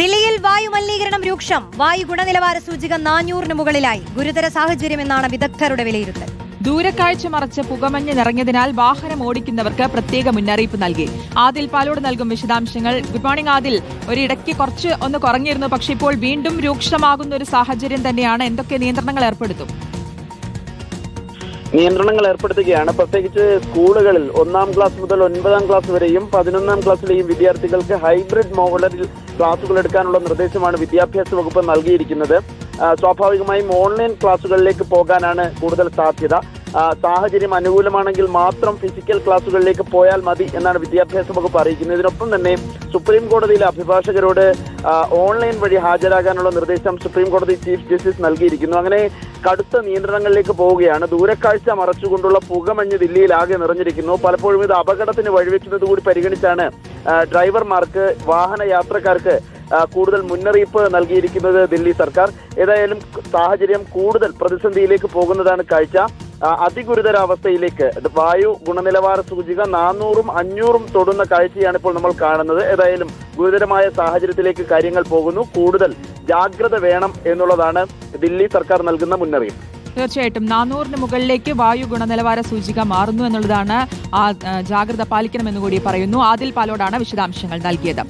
ദില്ലിയിൽ വായു മലിനീകരണം രൂക്ഷം. വായു ഗുണനിലവാര സൂചിക നാനൂറിന് മുകളിലായി. ഗുരുതര സാഹചര്യമെന്നാണ് വിദഗ്ധരുടെ വിലയിരുത്തൽ. ദൂരക്കാഴ്ച മറച്ച് പുകമഞ്ഞ് നിറഞ്ഞതിനാൽ വാഹനം ഓടിക്കുന്നവർക്ക് പ്രത്യേക മുന്നറിയിപ്പ് നൽകി. ആദിൽ പാലോട് നൽകും വിശദാംശങ്ങൾ. Good morning Adil. ഒരിടയ്ക്ക് കുറച്ച് ഒന്ന് കുറഞ്ഞിരുന്നു പക്ഷേ ഇപ്പോൾ വീണ്ടും രൂക്ഷമാകുന്ന ഒരു സാഹചര്യം തന്നെയാണ്. എന്തൊക്കെ നിയന്ത്രണങ്ങൾ ഏർപ്പെടുത്തും? നിയന്ത്രണങ്ങൾ ഏർപ്പെടുത്തുകയാണ്. പ്രത്യേകിച്ച് സ്കൂളുകളിൽ ഒന്നാം ക്ലാസ് മുതൽ ഒൻപതാം ക്ലാസ് വരെയും പതിനൊന്നാം ക്ലാസ്സിലെയും വിദ്യാർത്ഥികൾക്ക് ഹൈബ്രിഡ് മോഡലിൽ ക്ലാസുകൾ എടുക്കാനുള്ള നിർദ്ദേശമാണ് വിദ്യാഭ്യാസ വകുപ്പ് നൽകിയിരിക്കുന്നത്. സ്വാഭാവികമായും ഓൺലൈൻ ക്ലാസുകളിലേക്ക് പോകാനാണ് കൂടുതൽ സാധ്യത. സാഹചര്യം അനുകൂലമാണെങ്കിൽ മാത്രം ഫിസിക്കൽ ക്ലാസുകളിലേക്ക് പോയാൽ മതി എന്നാണ് വിദ്യാഭ്യാസ വകുപ്പ് അറിയിക്കുന്നത്. ഇതിനൊപ്പം തന്നെ സുപ്രീം കോടതിയിലെ അഭിഭാഷകരോട് ഓൺലൈൻ വഴി ഹാജരാകാനുള്ള നിർദ്ദേശം സുപ്രീം കോടതി ചീഫ് ജസ്റ്റിസ് നൽകിയിരിക്കുന്നു. അങ്ങനെ കടുത്ത നിയന്ത്രണങ്ങളിലേക്ക് പോവുകയാണ്. ദൂരക്കാഴ്ച മറച്ചുകൊണ്ടുള്ള പുകമഞ്ഞ് ദില്ലിയിൽ ആകെ നിറഞ്ഞിരിക്കുന്നു. പലപ്പോഴും ഇത് അപകടത്തിന് വഴിവെക്കുന്നത് കൂടി പരിഗണിച്ചാണ് ഡ്രൈവർമാർക്ക് വാഹന യാത്രക്കാർക്ക് കൂടുതൽ മുന്നറിയിപ്പ് നൽകിയിരിക്കുന്നത് ദില്ലി സർക്കാർ. ഏതായാലും സാഹചര്യം കൂടുതൽ പ്രതിസന്ധിയിലേക്ക് പോകുന്നതാണ് കാഴ്ച. അതിഗുരുതരാവസ്ഥയിലേക്ക് വായു ഗുണനിലവാര സൂചിക നാനൂറും അഞ്ഞൂറും തൊടുന്ന കാഴ്ചയാണ് ഇപ്പോൾ നമ്മൾ കാണുന്നത്. ഏതായാലും ഗുരുതരമായ സാഹചര്യത്തിലേക്ക് കാര്യങ്ങൾ പോകുന്നു. കൂടുതൽ ജാഗ്രത വേണം എന്നുള്ളതാണ് ദില്ലി സർക്കാർ നൽകുന്ന മുന്നറിയിപ്പ്. തീർച്ചയായിട്ടും നാനൂറിന് മുകളിലേക്ക് വായു ഗുണനിലവാര സൂചിക മാറുന്നു എന്നുള്ളതാണ് ജാഗ്രത പാലിക്കണമെന്ന് കൂടി പറയുന്നു. ആദിൽ പാലോടാണ് വിശദാംശങ്ങൾ നൽകിയത്.